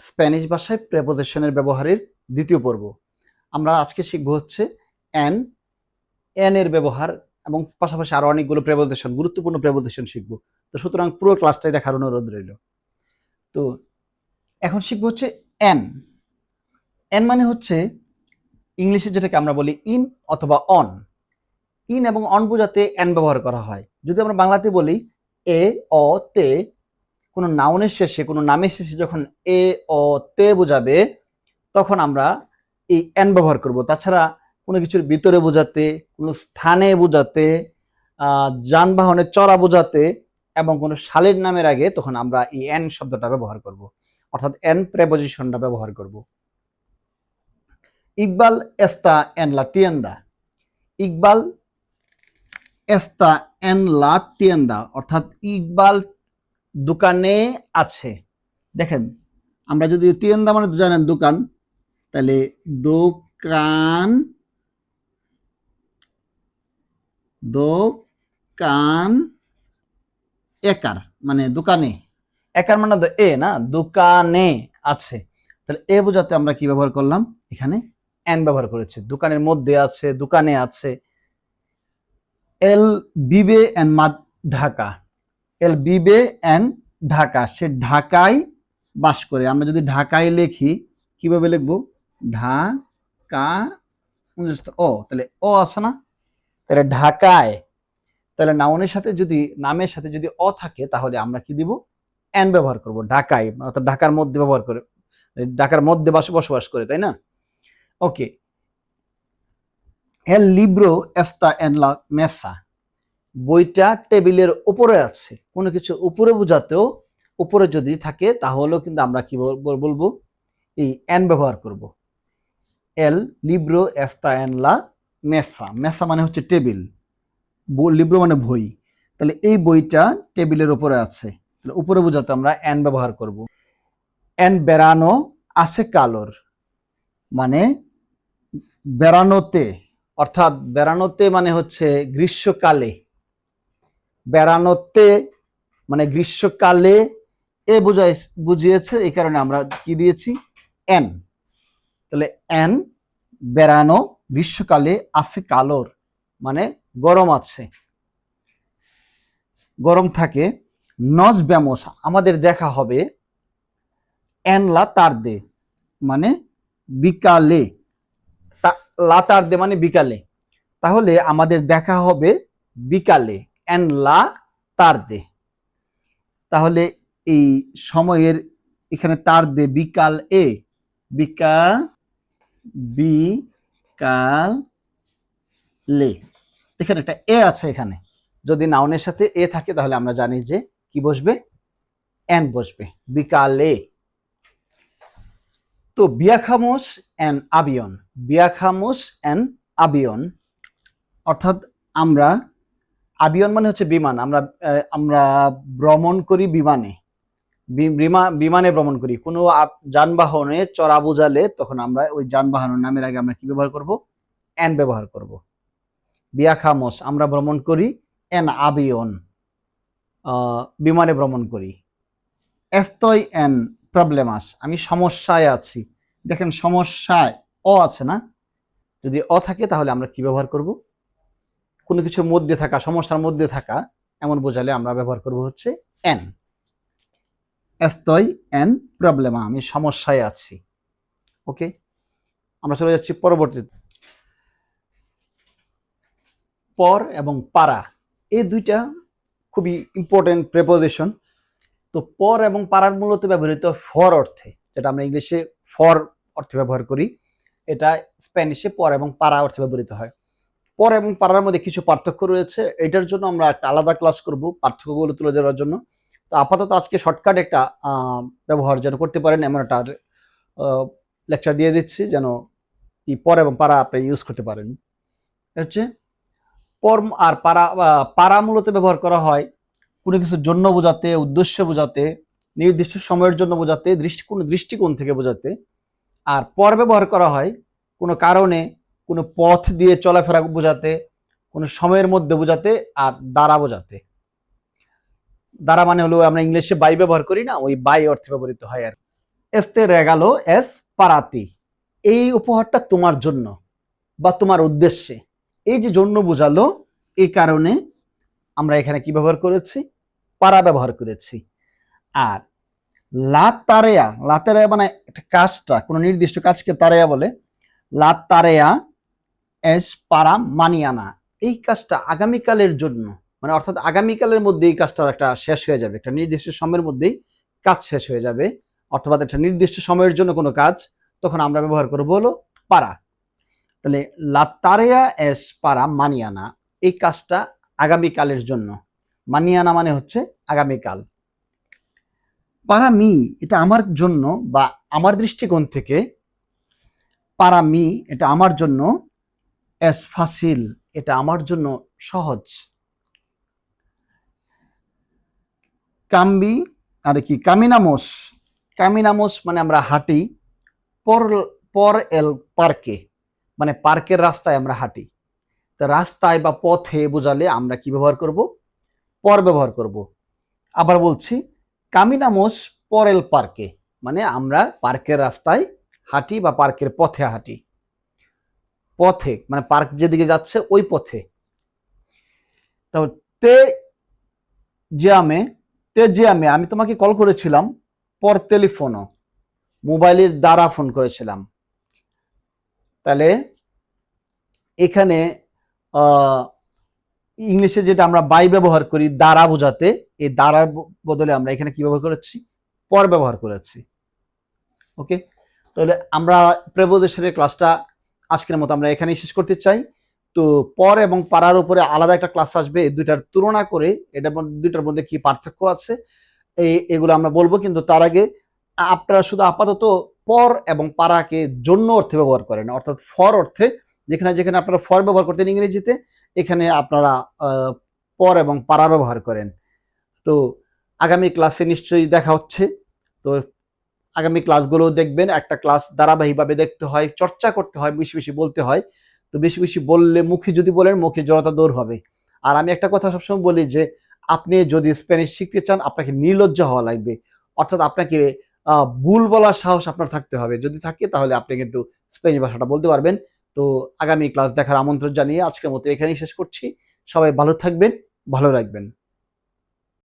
Spanish ভাষায় প্রেপোজিশনের ব্যবহারের দ্বিতীয় পর্ব। আমরা আজকে শিখব হচ্ছে অ্যান। এন এর ব্যবহার এবং পাশাপাশি আরও অনেকগুলো প্রেপোজিশন, গুরুত্বপূর্ণ প্রেপোজিশন শিখব। তো সুতরাং পুরো ক্লাসটাই দেখার অনুরোধ রইল। তো এখন শিখব হচ্ছে এন এন মানে হচ্ছে ইংলিশে যেটাকে আমরা বলি ইন অথবা অন। ইন এবং অন বোঝাতে এন ব্যবহার করা হয়। যদি আমরা বাংলাতে বলি এ, অ, তে কোনো নাউনের শেষে, কোনো নামের শেষে যখন এ, অ, তে বোঝাবে, তখন আমরা এই এন ব্যবহার করব। তাছাড়া কোনো কিছুর ভিতরে বোঝাতে, কোনো স্থানে বোঝাতে যানবাহনে চড়া বোঝাতে এবং কোনো শালের নামের আগে তখন আমরা এই এন শব্দটা ব্যবহার করব। অর্থাৎ এন প্রেপোজিশনটা ব্যবহার করব। ইকবাল এস্তা এন লা tienda ইকবাল এস্তা এন লা tienda অর্থাৎ ইকবাল দোকানে আছে। দেখেন, আমরা যদি tienda মানে জানেন দোকান, তাহলে দোকান দোকান, একার মানে দোকানে। একার মানে এ না, দোকানে আছে। তাহলে এ বোঝাতে আমরা কি ব্যবহার করলাম? এখানে এন ব্যবহার করেছি। দোকানের মধ্যে আছে, দোকানে আছে। এল, বিবে, এন মা ঢাকা। এল বিবে এন ঢাকা, সে ঢাকায় বাস করে। আমরা যদি ঢাকায় লিখি, কীভাবে লিখব? ঢাকা ও, তাহলে ও আছে না? তাহলে ঢাকায়, তাহলে নাউনের সাথে যদি, নামের সাথে যদি অ থাকে, তাহলে আমরা কি দিব? অ্যান ব্যবহার করব, ঢাকায়, অর্থাৎ ঢাকার মধ্যে ব্যবহার করে, ঢাকার মধ্যে বাস বসবাস করে, তাই না? ওকে। এল লিব্রো এস্তা এন লা মেসা। বইটা টেবিলের উপরে আছে। কোনো কিছু উপরে বোঝাতেও উপরে যদি থাকে, তাহলেও কিন্তু আমরা কি বল- বলব? এই এন ব্যবহার করব। এল, লিব্রো, এস্তা, এন, লা, মেসা। মেসা মানে হচ্ছে টেবিল। লিব্রো মানে বই। তাহলে এই বইটা টেবিলের উপরে আছে। তাহলে উপরে বোঝাতে আমরা এন ব্যবহার করব। এন বেড়ানো আছে কালোর। মানে বেড়ানোতে, অর্থাৎ বেড়ানোতে মানে হচ্ছে গ্রীষ্মকালে। বেড়ানোতে মানে গ্রীষ্মকালে এ বুঝাই, বুঝিয়েছে, এই কারণে আমরা কি দিয়েছি? এন। তাহলে এন, বেড়ানো, গ্রীষ্মকালে আছে কালোর মানে গরম আছে। গরম থাকে, নজ ব্যামোস, আমাদের দেখা হবে এন লা তারদে মানে বিকালে। লা তারদে মানে বিকালে। তাহলে আমাদের দেখা হবে বিকালে। এন লা তারদে তাহলে এই সময়ের এখানে তার দে বিকাল এ। বিকাল বিকাল লে। এখানে একটা এ আছে এখানে। যদি নাউনের সাথে এ থাকে তাহলে আমরা জানি যে কি বসবে? এন বসবে। বিকালে তো বিয়াখামোস অ্যান আবিয়ন। বিয়াখামোস অ্যান আবিয়ন। অর্থাৎ আমরা আবিয়ন মানে হচ্ছে বিমান। আমরা আমরা ভ্রমণ করি বিমানে। বিমা- বিমানে ভ্রমণ করি। কোনো যানবাহনে চড়া বোঝালে তখন আমরা ওই যানবাহনের নামের আগে আমরা কি ব্যবহার করব? এন ব্যবহার করব। বিয়াখামোস আমরা ভ্রমণ করি এন আবিয়ন। বিমানে ভ্রমণ করি। এস্তই এন প্রবলেমাস। আমি সমস্যায় আছি। দেখেন সমস্যায় অ আছে না? যদি অ থাকে তাহলে আমরা কি ব্যবহার করব? কোনো কিছুর মধ্যে থাকা, সমস্যার মধ্যে থাকা, এমন বোঝালে আমরা ব্যবহার করব হচ্ছে এন এস্তই এন প্রবলেমা আমি সমস্যায় আছি। ওকে? আমরা চলে যাচ্ছি পরবর্তীতে। পর এবং পারা, এই দুইটা খুবই ইম্পর্টেন্ট প্রেপোজিশন তো পর এবং পারার মূলত ব্যবহৃত ফর অর্থে, যেটা আমরা ইংলিশে ফর অর্থে ব্যবহার করি, এটা স্প্যানিশে পর এবং পারা অর্থে ব্যবহৃত হয়। পর এবং পারার মধ্যে কিছু পার্থক্য রয়েছে। এটার জন্য আমরা একটা আলাদা ক্লাস করব পার্থক্যগুলো তুলে ধরার জন্য। তো আপাতত আজকে শর্টকাট একটা ব্যবহার যেন করতে পারেন এমন একটা লেকচার দিয়ে দিচ্ছি যেন এই পর এবং পারা আপনি ইউজ করতে পারেন। হচ্ছে পর আর আহ, পারা মূলত ব্যবহার করা হয় কোনো কিছুর জন্য বোঝাতে উদ্দেশ্য বোঝাতে নির্দিষ্ট সময়ের জন্য বোঝাতে দৃষ্টি কোনো দৃষ্টিকোণ থেকে বোঝাতে। আর পর ব্যবহার করা হয় কোনো কারণে কোনো পথ দিয়ে চলাফেরা বোঝাতে, কোনো সময়ের মধ্যে বোঝাতে আর দ্বারা বোঝাতে। দ্বারা মানে হলো আমরা ইংলিশে বাই ব্যবহার করি না, ওই বাই অর্থে ব্যবহৃত হয় আর এস্তে রেগালো, এস পারাতি। এই উপহারটা তোমার জন্য বা তোমার উদ্দেশ্যে। এই যে জন্য বোঝালো, এই কারণে আমরা এখানে কি ব্যবহার করেছি? পারা ব্যবহার করেছি। আর লাত তারেয়া লাতারেয়া মানে একটা কাজটা, কোনো নির্দিষ্ট কাজকে তারেয়া বলে। লাত তারেয়া এস পারা মানিয়ানা এই কাজটা আগামীকালের জন্য মানে অর্থাৎ আগামীকালের মধ্যে এই কাজটা একটা শেষ হয়ে যাবে। একটা নির্দিষ্ট সময়ের মধ্যেই কাজ শেষ হয়ে যাবে। অথবা একটা নির্দিষ্ট সময়ের জন্য কোনো কাজ তখন আমরা ব্যবহার করব হলো পারা তাহলে লাতারেয়া এস পারা মানিয়ানা এই কাজটা আগামীকালের জন্য। মানিয়ানা মানে হচ্ছে আগামীকাল। পারা মি এটা আমার জন্য বা আমার দৃষ্টিকোণ থেকে পারা মি এটা আমার জন্য এস ফাসিল এটা আমার জন্য সহজ। কাম্বি, আর কি? কামিনামোস। কামিনামোস মানে আমরা হাঁটি, পর পর এল পার্কে মানে পার্কের রাস্তায় আমরা হাঁটি। তো রাস্তায় বা পথে বোঝালে আমরা কি ব্যবহার করব? পর ব্যবহার করব। আবার বলছি, কামিনামোস পরেল পার্কে মানে আমরা পার্কের রাস্তায় হাঁটি বা পার্কের পথে হাঁটি। পথে মানে পার্ক যেদিকে যাচ্ছে, ওই পথে। তো তে জিয়ামে তে জিয়ামে আমি তোমাকে কল করেছিলাম পর টেলিফোনও মোবাইলের দ্বারা ফোন করেছিলাম। তাহলে এখানে ইংলিশে যেটা আমরা বাই ব্যবহার করি, দ্বারা বোঝাতে, এই দ্বারার বদলে আমরা এখানে কি ব্যবহার করেছি? পর ব্যবহার করেছি। ওকে তাহলে আমরা প্রেপোজিশনের ক্লাসটা আজকের মতো আমরা এখানেই শেষ করতে চাই। তো পর এবং পাড়ার উপরে আলাদা একটা ক্লাস আসবে দুইটার তুলনা করে মধ্যে, দুইটার মধ্যে কি পার্থক্য আছে, এই, এগুলো আমরা বলব। কিন্তু তার আগে আপনারা শুধু আপাতত পর এবং পাড়াকে জন্য অর্থে ব্যবহার করেন, অর্থাৎ ফর অর্থে। যেখানে যেখানে আপনারা ফর ব্যবহার করতেন ইংরেজিতে, এখানে আপনারা পর এবং পাড়া ব্যবহার করেন। তো আগামী ক্লাসে নিশ্চয়ই দেখা হচ্ছে। তো আগামী ক্লাসগুলো দেখবেন, একটা ক্লাস ধারাবাহিকভাবে দেখতে হয়, চর্চা করতে হয়, বেশি বেশি বলতে হয়। তো বেশি বেশি বললে মুখে যদি বলেন, মুখে জড়তা দূর হবে। আর আমি একটা কথা সবসময় বলি যে, আপনি যদি স্প্যানিশ শিখতে চান, আপনাকে নির্লজ্জ হওয়া লাগবে। অর্থাৎ আপনাকে ভুল বলার সাহস আপনার থাকতে হবে। যদি থাকে, তাহলে আপনি কিন্তু স্প্যানিশ ভাষাটা বলতে পারবেন। তো আগামী ক্লাস দেখার আমন্ত্রণ জানিয়ে আজকের মতো এখানেই শেষ করছি। সবাই ভালো থাকবেন, ভালো রাখবেন।